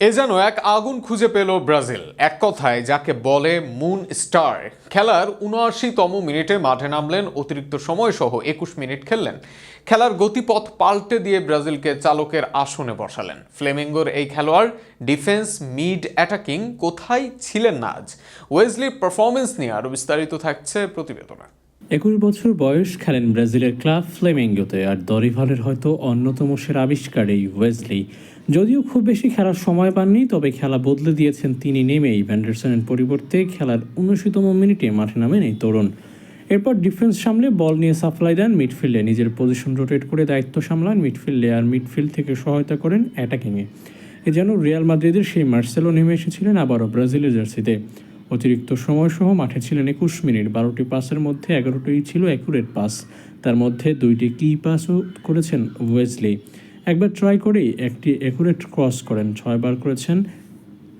এ যেন এক আগুন খুঁজে পেল ব্রাজিল। এক কথায়, যাকে বলে মুন স্টার। খেলার উনআশিতম মিনিটে মাঠে নামলেন, অতিরিক্ত সময় সহ একুশ মিনিট খেললেন। খেলার গতিপথ পাল্টে দিয়ে ব্রাজিলকে চালকের আসনে বসালেন। ফ্লেমিঙ্গোর এই খেলোয়াড়, ডিফেন্স, মিড অ্যাটাকিং কোথায় ছিলেন না আজ? ওয়েজলির পারফরমেন্স নিয়ে আরও বিস্তারিত থাকছে প্রতিবেদনে। একুশ বছর বয়স খেলেন ব্রাজিলের ক্লাব ফ্লেমেঙ্গোতে আর দরিভালের হয়তো অন্যতম সেরা আবিষ্কার এই ওয়েজলি যদিও খুব বেশি খেলার সময় পাননি, তবে খেলা বদলে দিয়েছেন তিনি নেমেই। ভ্যান্ডারসনের পরিবর্তে খেলার উনশিতম মিনিটে মাঠে নামেন এই তরুণ। এরপর ডিফেন্স সামলে বল নিয়ে সাপ্লাই দেন মিডফিল্ডে। নিজের পজিশন রোটেট করে দায়িত্ব সামলান মিডফিল্ডে আর মিডফিল্ড থেকে সহায়তা করেন অ্যাটাকিংয়ে। এ যেন রিয়াল মাদ্রিদের সেই মার্সেলো নেমে এসেছিলেন আবারও ব্রাজিলের জার্সিতে। অতিরিক্ত সময়সহ মাঠে ছিলেন একুশ মিনিট। বারোটি পাসের মধ্যে এগারোটি ছিল অ্যাকুরেট পাস। তার মধ্যে দুইটি কি পাসও করেছেন ওয়েজলি। একবার ট্রাই করেই একটি অ্যাকুরেট ক্রস করেন। ছয়বার করেছেন,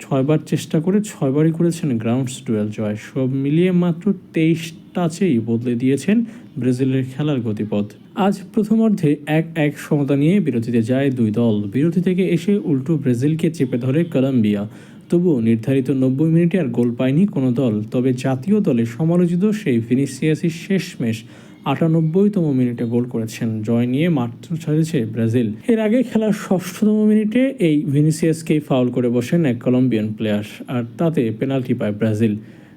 ছয়বার চেষ্টা করে ছয়বারই করেছেন গ্রাউন্ডস ডুয়েল জয়। সব মিলিয়ে মাত্র তেইশ টাচেই বদলে দিয়েছেন ব্রাজিলের খেলার গতিপথ। আজ প্রথমার্ধে এক এক সমতা নিয়ে বিরতিতে যায় দুই দল। বিরতি থেকে এসে উল্টো ব্রাজিলকে চেপে ধরে কলম্বিয়া। তবুও নির্ধারিত নব্বই মিনিটে আর গোল পায়নি কোনো দল। তবে জাতীয় দলে সমালোচিত সেই ভিনিসিয়াসই শেষমেশ আটানব্বইতম মিনিটে গোল করেছেন। জয় নিয়ে মাঠ ছাড়িয়েছে ব্রাজিল। এর আগে খেলার ষষ্ঠতম মিনিটে এই ভিনিসিয়াসকেই ফাউল করে বসেন এক কলম্বিয়ান প্লেয়ার। আর তাতে পেনাল্টি পায় ব্রাজিল।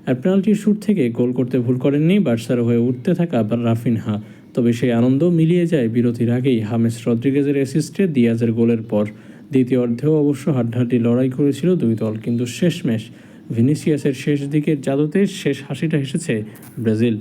আর পেনাল্টির শুট থেকে গোল করতে ভুল করেননি বার্সার হয়ে উঠতে থাকা রাফিনহা। তবে সেই আনন্দ মিলিয়ে যায় বিরতির আগেই হামেস রদ্রিগেজের অ্যাসিস্টে দিয়াজের গোলের পর। দ্বিতীয় অর্ধেও অবশ্য হাড্ডাহাড্ডি লড়াই করেছিল দুই দল, কিন্তু শেষমেশ ভিনিসিয়াসের শেষ দিকের জাদুতে শেষ হাসিটা হেসেছে ব্রাজিল।